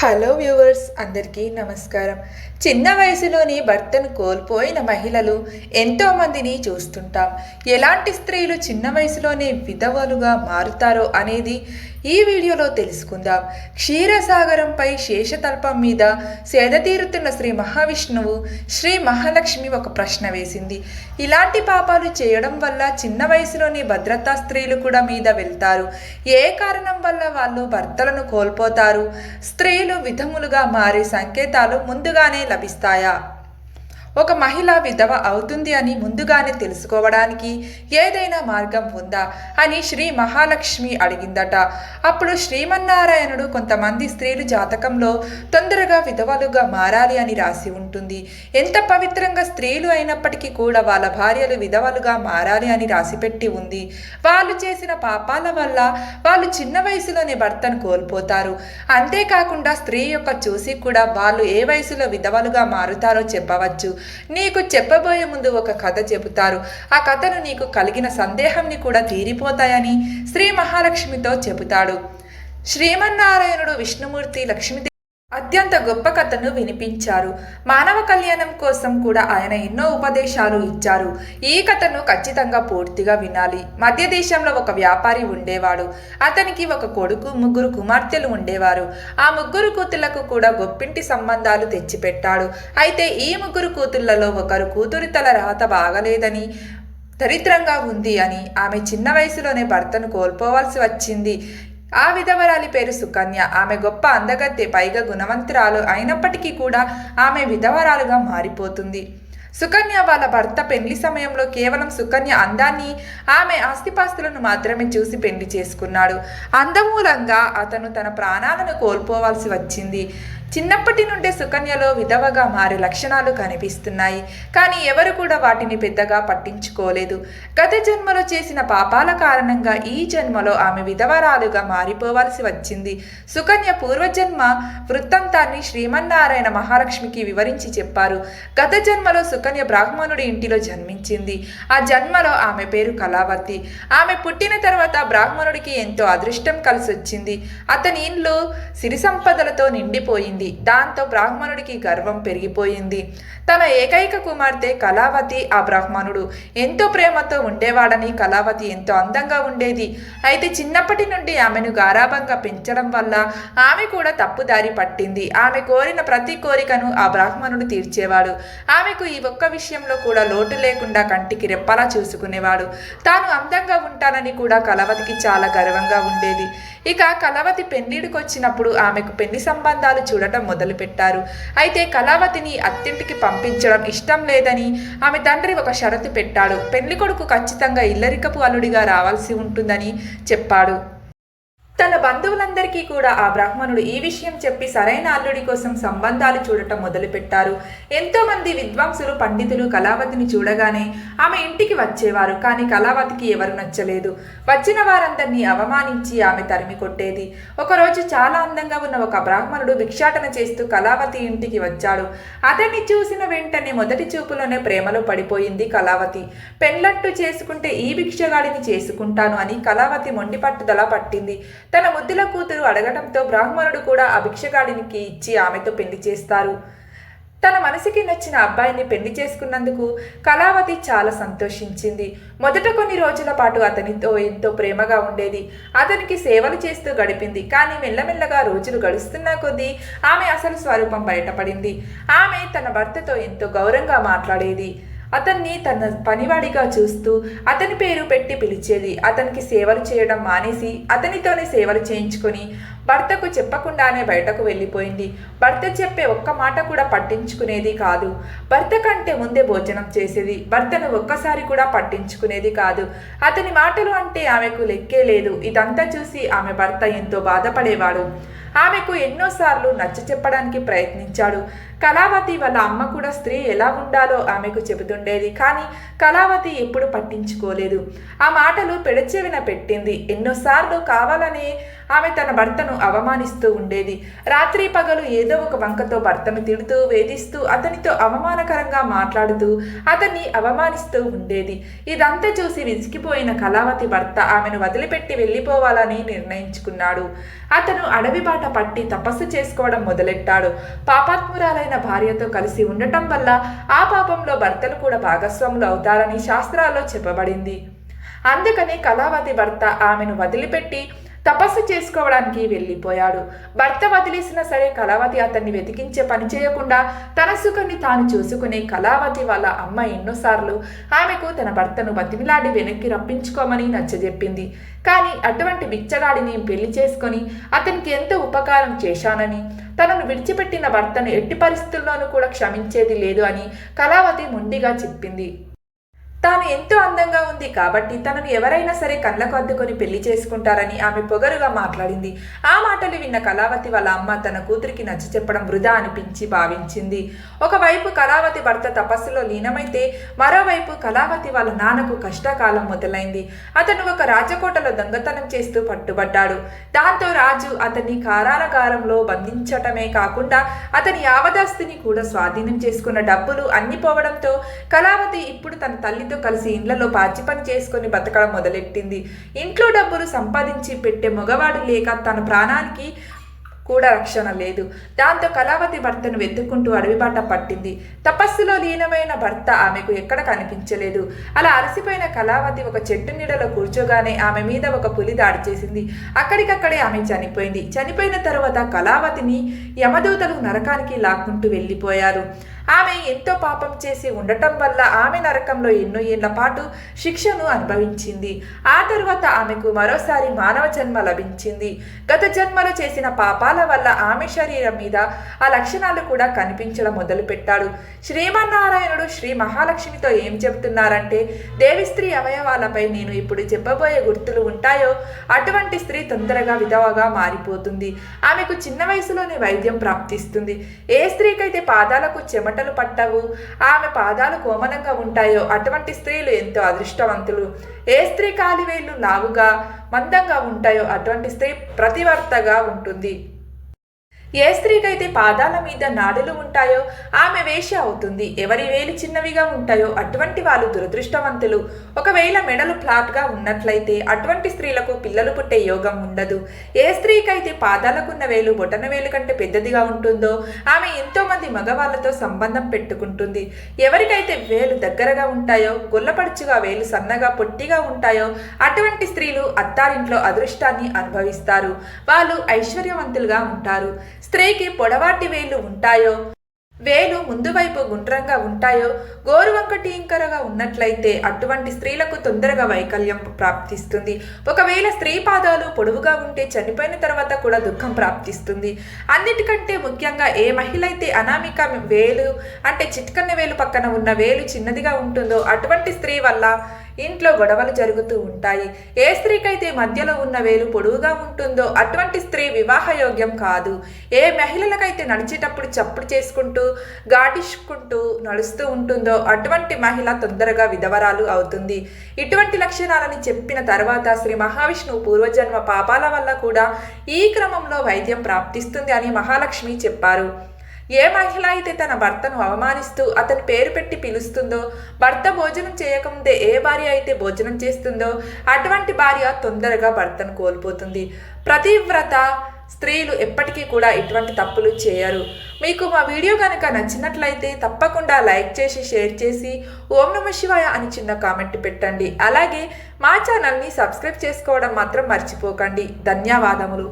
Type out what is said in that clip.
Hello viewers అందరికీ నమస్కారం. చిన్న వయసులోని భర్తను కోల్పోయిన మహిళలు ఎంతోమందిని చూస్తుంటాం. ఎలాంటి స్త్రీలు చిన్న వయసులోనే విధవలుగా మారుతారో అనేది ఈ వీడియోలో తెలుసుకుందాం. క్షీరసాగరంపై శేషతల్పం మీద సేద తీరుతున్న శ్రీ మహావిష్ణువు శ్రీ మహాలక్ష్మి ఒక ప్రశ్న వేసింది. ఇలాంటి పాపాలు చేయడం వల్ల చిన్న వయసులోని భద్రతా స్త్రీలు కూడా మీద వెళ్తారు. ఏ కారణం వల్ల వాళ్ళు భర్తలను కోల్పోతారు? స్త్రీలు విధములుగా మారే సంకేతాలు ముందుగానే లభిస్తాయా? ఒక మహిళ విధవ అవుతుంది అని ముందుగానే తెలుసుకోవడానికి ఏదైనా మార్గం ఉందా అని శ్రీ మహాలక్ష్మి అడిగిందట. అప్పుడు శ్రీమన్నారాయణుడు కొంతమంది స్త్రీలు జాతకంలో తొందరగా విధవలుగా మారాలి అని రాసి ఉంటుంది. ఎంత పవిత్రంగా స్త్రీలు అయినప్పటికీ కూడా వాళ్ళ భార్యలు విధవలుగా మారాలి అని రాసిపెట్టి ఉంది. వాళ్ళు చేసిన పాపాల వల్ల వాళ్ళు చిన్న వయసులోనే భర్తను కోల్పోతారు. అంతేకాకుండా స్త్రీ యొక్క చూసి కూడా వాళ్ళు ఏ వయసులో విధవలుగా మారుతారో చెప్పవచ్చు. నీకు చెప్పబోయే ముందు ఒక కథ చెబుతారు. ఆ కథను నీకు కలిగిన సందేహంని కూడా తీరిపోతాయని శ్రీ మహాలక్ష్మితో చెబుతాడు. శ్రీమన్నారాయణుడు విష్ణుమూర్తి లక్ష్మీ అత్యంత గొప్ప కథను వినిపించారు. మానవ కళ్యాణం కోసం కూడా ఆయన ఎన్నో ఉపదేశాలు ఇచ్చారు. ఈ కథను ఖచ్చితంగా పూర్తిగా వినాలి. మధ్య దేశంలో ఒక వ్యాపారి ఉండేవాడు. అతనికి ఒక కొడుకు ముగ్గురు కుమార్తెలు ఉండేవారు. ఆ ముగ్గురు కూతుళ్ళకు కూడా గొప్పింటి సంబంధాలు తెచ్చిపెట్టాడు. అయితే ఈ ముగ్గురు కూతుళ్ళలో ఒకరు కూతురి తల రాత బాగలేదని దరిద్రంగా ఉంది అని ఆమె చిన్న వయసులోనే భర్తను కోల్పోవాల్సి వచ్చింది. ఆ విధవరాలి పేరు సుకన్య. ఆమె గొప్ప అందగత్తె పైగా గుణవంతురాలు అయినప్పటికీ కూడా ఆమె విధవరాలుగా మారిపోతుంది. సుకన్య వాళ్ళ భర్త పెళ్ళి సమయంలో కేవలం సుకన్య అందాన్ని ఆమె ఆస్తిపాస్తులను మాత్రమే చూసి పెళ్ళి చేసుకున్నాడు. అందమూలంగా అతను తన ప్రాణాలను కోల్పోవాల్సి వచ్చింది. చిన్నప్పటి నుండే సుకన్యలో విధవగా మారే లక్షణాలు కనిపిస్తున్నాయి. కానీ ఎవరు కూడా వాటిని పెద్దగా పట్టించుకోలేదు. గత జన్మలో చేసిన పాపాల కారణంగా ఈ జన్మలో ఆమె విధవరాలుగా మారిపోవాల్సి వచ్చింది. సుకన్య పూర్వజన్మ వృత్తాంతాన్ని శ్రీమన్నారాయణ మహాలక్ష్మికి వివరించి చెప్పారు. గత జన్మలో సుకన్య బ్రాహ్మణుడి ఇంటిలో జన్మించింది. ఆ జన్మలో ఆమె పేరు కళావతి. ఆమె పుట్టిన తర్వాత బ్రాహ్మణుడికి ఎంతో అదృష్టం కలిసి వచ్చింది అతని ఇండ్లు సిరి సంపదలతో నిండిపోయింది. దాంతో బ్రాహ్మణుడికి గర్వం పెరిగిపోయింది. తన ఏకైక కుమార్తె కళావతి ఆ బ్రాహ్మణుడు ఎంతో ప్రేమతో ఉండేవాడని కళావతి ఎంతో అందంగా ఉండేది. అయితే చిన్నప్పటి నుండి ఆమెను గారాభంగా పెంచడం వల్ల ఆమె కూడా తప్పుదారి పట్టింది. ఆమె కోరిన ప్రతి కోరికను ఆ బ్రాహ్మణుడు తీర్చేవాడు. ఆమెకు ఈ ఒక్క విషయంలో కూడా లోటు లేకుండా కంటికి రెప్పలా చూసుకునేవాడు. తాను అందంగా ఉంటానని కూడా కళావతికి చాలా గర్వంగా ఉండేది. ఇక కళావతి పెళ్ళిడికి వచ్చినప్పుడు ఆమెకు పెళ్ళి సంబంధాలు చూడటం మొదలుపెట్టారు. అయితే కళావతిని అత్తింటికి పంపించడం ఇష్టం లేదని ఆమె తండ్రి ఒక షరతు పెట్టాడు. పెళ్ళి కొడుకు ఖచ్చితంగా ఇల్లరికపు అల్లుడిగా రావాల్సి ఉంటుందని చెప్పాడు. తన బంధువులందరికీ కూడా ఆ బ్రాహ్మణుడు ఈ విషయం చెప్పి సరైన అల్లుడి కోసం సంబంధాలు చూడటం మొదలుపెట్టారు. ఎంతో మంది విద్వాంసులు పండితులు కళావతిని చూడగానే ఆమె ఇంటికి వచ్చేవారు కానీ కళావతికి ఎవరు నచ్చలేదు. వచ్చిన వారందరినీ అవమానించి ఆమె తరిమి కొట్టేది. ఒకరోజు చాలా అందంగా ఉన్న ఒక బ్రాహ్మణుడు భిక్షాటన చేస్తూ కళావతి ఇంటికి వచ్చాడు. అతన్ని చూసిన వెంటనే మొదటి చూపులోనే ప్రేమలో పడిపోయింది కళావతి. పెళ్ళట్టు చేసుకుంటే ఈ భిక్షగాడిని చేసుకుంటాను అని కళావతి మొండి పట్టుదల పట్టింది. తన ముద్దుల కూతురు అడగటంతో బ్రాహ్మణుడు కూడా ఆ భిక్షగాడినికి ఇచ్చి ఆమెతో పెళ్ళి చేస్తారు. తన మనసుకి నచ్చిన అబ్బాయిని పెళ్ళి చేసుకున్నందుకు కళావతి చాలా సంతోషించింది. మొదట కొన్ని రోజుల పాటు అతనితో ఎంతో ప్రేమగా ఉండేది. అతనికి సేవలు చేస్తూ గడిపింది. కానీ మెల్లమెల్లగా రోజులు గడుస్తున్న కొద్దీ ఆమె అసలు స్వరూపం బయటపడింది. ఆమె తన భర్తతో ఎంతో గౌరవంగా మాట్లాడేది. అతన్ని తన పనివాడిగా చూస్తూ అతని పేరు పెట్టి పిలిచేది. అతనికి సేవలు చేయడం మానేసి అతనితోనే సేవలు చేయించుకొని భర్తకు చెప్పకుండానే బయటకు వెళ్ళిపోయింది. భర్త చెప్పే ఒక్క మాట కూడా పట్టించుకునేది కాదు. భర్త కంటే ముందే భోజనం చేసేది. భర్తను ఒక్కసారి కూడా పట్టించుకునేది కాదు. అతని మాటలు అంటే ఆమెకు లెక్కే లేదు. ఇదంతా చూసి ఆమె భర్త ఎంతో బాధపడేవాడు. ఆమెకు ఎన్నోసార్లు నచ్చ చెప్పడానికి ప్రయత్నించాడు. కళావతి వాళ్ళ అమ్మ కూడా స్త్రీ ఎలా ఉండాలో ఆమెకు చెబుతుండేది. కానీ కళావతి ఎప్పుడు పట్టించుకోలేదు. ఆ మాటలు పెడచెవిన పెట్టింది. ఎన్నోసార్లు కావాలని ఆమె తన భర్తను అవమానిస్తూ ఉండేది. రాత్రి పగలు ఏదో ఒక వంకతో భర్తను తిడుతూ వేధిస్తూ అతనితో అవమానకరంగా మాట్లాడుతూ అతన్ని అవమానిస్తూ ఉండేది. ఇదంతా చూసి విసిగిపోయిన కళావతి భర్త ఆమెను వదిలిపెట్టి వెళ్ళిపోవాలని నిర్ణయించుకున్నాడు. అతను అడవి బాట పట్టి తపస్సు చేసుకోవడం మొదలెట్టాడు. పాపాత్మురాలైన భార్యతో కలిసి ఉండటం వల్ల ఆ పాపంలో భర్తలు కూడా భాగస్వాములు అవుతారని శాస్త్రాల్లో చెప్పబడింది. అందుకని కళావతి భర్త ఆమెను వదిలిపెట్టి తపస్సు చేసుకోవడానికి వెళ్ళిపోయాడు. భర్త వదిలేసినా సరే కళావతి అతన్ని వెతికించే పని చేయకుండా తన సుఖాన్ని తాను చూసుకునే కళావతి వాళ్ళ అమ్మ ఎన్నోసార్లు ఆమెకు తన భర్తను బతిమిలాడి వెనక్కి రప్పించుకోమని నచ్చజెప్పింది. కానీ అటువంటి బిచ్చగాడిని పెళ్ళి చేసుకొని అతనికి ఎంత ఉపకారం చేశానని తనను విడిచిపెట్టిన భర్తను ఎట్టి పరిస్థితుల్లోనూ కూడా క్షమించేది లేదు అని కళావతి మొండిగా చెప్పింది. తాను ఎంతో అందంగా ఉంది కాబట్టి తనను ఎవరైనా సరే కళ్ళకు అద్దుకొని పెళ్ళి చేసుకుంటారని ఆమె పొగరుగా మాట్లాడింది. ఆ మాటలు విన్న కళావతి వాళ్ళ అమ్మ తన కూతురికి నచ్చ చెప్పడం వృధా అనిపించి భావించింది. ఒకవైపు కళావతి భర్త తపస్సులో లీనమైతే మరోవైపు కళావతి వాళ్ళ నాన్నకు కష్టకాలం మొదలైంది. అతను ఒక రాజకోటలో దొంగతనం చేస్తూ పట్టుబడ్డాడు. దాంతో రాజు అతన్ని కారాగారంలో బంధించటమే కాకుండా అతని యావదాస్తిని కూడా స్వాధీనం చేసుకున్న డబ్బులు అన్ని పోవడంతో కళావతి ఇప్పుడు తన తల్లితో కలిసి ఇండ్లలో పాచి పని చేసుకొని బతకడం మొదలెట్టింది. ఇంట్లో డబ్బులు సంపాదించి పెట్టే మగవాడు లేక తన ప్రాణానికి కూడా రక్షణ లేదు. దాంతో కళావతి భర్తను వెతుక్కుంటూ అడవిబాట పట్టింది. తపస్సులో లీనమైన భర్త ఆమెకు ఎక్కడ కనిపించలేదు. అలా అలసిపోయిన కళావతి ఒక చెట్టు నీడలో కూర్చోగానే ఆమె మీద ఒక పులి దాడి చేసింది. అక్కడికక్కడే ఆమె చనిపోయింది. చనిపోయిన తర్వాత కళావతిని యమదూతలు నరకానికి లాక్కుంటూ వెళ్ళిపోయారు. ఆమె ఎంతో పాపం చేసి ఉండటం వల్ల ఆమె నరకంలో ఎన్నో ఏళ్ళ పాటు శిక్షను అనుభవించింది. ఆ తర్వాత ఆమెకు మరోసారి మానవ జన్మ లభించింది. గత జన్మలో చేసిన పాపాల వల్ల ఆమె శరీరం మీద ఆ లక్షణాలు కూడా కనిపించడం మొదలుపెట్టాడు. శ్రీమన్నారాయణుడు శ్రీ మహాలక్ష్మితో ఏం చెబుతున్నారంటే దేవి స్త్రీ అవయవాలపై నేను ఇప్పుడు చెప్పబోయే గుర్తులు ఉంటాయో? అటువంటి స్త్రీ తొందరగా విధవగా మారిపోతుంది. ఆమెకు చిన్న వయసులోనే వైద్యం ప్రాప్తిస్తుంది. ఏ స్త్రీకైతే పాదాలకు చెమట చెమటలు పట్టవు. ఆమె పాదాలు కోమలంగా ఉంటాయో అటువంటి స్త్రీలు ఎంతో అదృష్టవంతులు. ఏ స్త్రీ కాలివేళ్ళు నావుగా మందంగా ఉంటాయో అటువంటి స్త్రీ ప్రతివర్తగా ఉంటుంది. ఏ స్త్రీకైతే పాదాల మీద నాడులు ఉంటాయో ఆమె వేష అవుతుంది. ఎవరి వేలు చిన్నవిగా ఉంటాయో అటువంటి వాళ్ళు దురదృష్టవంతులు. ఒకవేళ మెడలు ఫ్లాట్గా ఉన్నట్లయితే అటువంటి స్త్రీలకు పిల్లలు పుట్టే యోగం ఉండదు. ఏ స్త్రీకైతే పాదాలకున్న వేలు బొటన వేలు కంటే పెద్దదిగా ఉంటుందో ఆమె ఎంతోమంది మగవాళ్ళతో సంబంధం పెట్టుకుంటుంది. ఎవరికైతే వేలు దగ్గరగా ఉంటాయో గొల్లపడుచుగా వేలు సన్నగా పొట్టిగా ఉంటాయో అటువంటి స్త్రీలు అత్తారింట్లో అదృష్టాన్ని అనుభవిస్తారు. వాళ్ళు ఐశ్వర్యవంతులుగా ఉంటారు. స్త్రీకి పొడవాటి వేలు ఉంటాయో వేలు ముందు వైపు గుండ్రంగా ఉంటాయో గోరువంక టీంకరగా ఉన్నట్లయితే అటువంటి స్త్రీలకు తొందరగా వైకల్యం ప్రాప్తిస్తుంది. ఒకవేళ స్త్రీ పాదాలు పొడవుగా ఉంటే చనిపోయిన తర్వాత కూడా దుఃఖం ప్రాప్తిస్తుంది. అన్నిటికంటే ముఖ్యంగా ఏ మహిళ అయితే అనామిక వేలు అంటే చిట్కన్న వేలు పక్కన ఉన్న వేలు చిన్నదిగా ఉంటుందో అటువంటి స్త్రీ వల్ల ఇంట్లో గొడవలు జరుగుతూ ఉంటాయి. ఏ స్త్రీకైతే మధ్యలో ఉన్న వేలు పొడవుగా ఉంటుందో అటువంటి స్త్రీ వివాహయోగ్యం కాదు. ఏ మహిళలకైతే నడిచేటప్పుడు చప్పుడు చేసుకుంటూ గాటించుకుంటూ నడుస్తూ ఉంటుందో అటువంటి మహిళ తొందరగా విధవరాలు అవుతుంది. ఇటువంటి లక్షణాలని చెప్పిన తర్వాత శ్రీ మహావిష్ణువు పూర్వజన్మ పాపాల వల్ల కూడా ఈ క్రమంలో వైద్యం ప్రాప్తిస్తుంది అని మహాలక్ష్మి చెప్పారు. ఏ మహిళ అయితే తన భర్తను అవమానిస్తూ అతని పేరు పెట్టి పిలుస్తుందో భర్త భోజనం చేయకముందే ఏ భార్య అయితే భోజనం చేస్తుందో అటువంటి భార్య తొందరగా భర్తను కోల్పోతుంది. ప్రతివ్రత స్త్రీలు ఎప్పటికీ కూడా ఇటువంటి తప్పులు చేయరు. మీకు మా వీడియో కనుక నచ్చినట్లయితే తప్పకుండా లైక్ చేసి షేర్ చేసి ఓం నమ శివాయ అని చిన్న కామెంట్ పెట్టండి. అలాగే మా ఛానల్ని సబ్స్క్రైబ్ చేసుకోవడం మాత్రం మర్చిపోకండి. ధన్యవాదములు.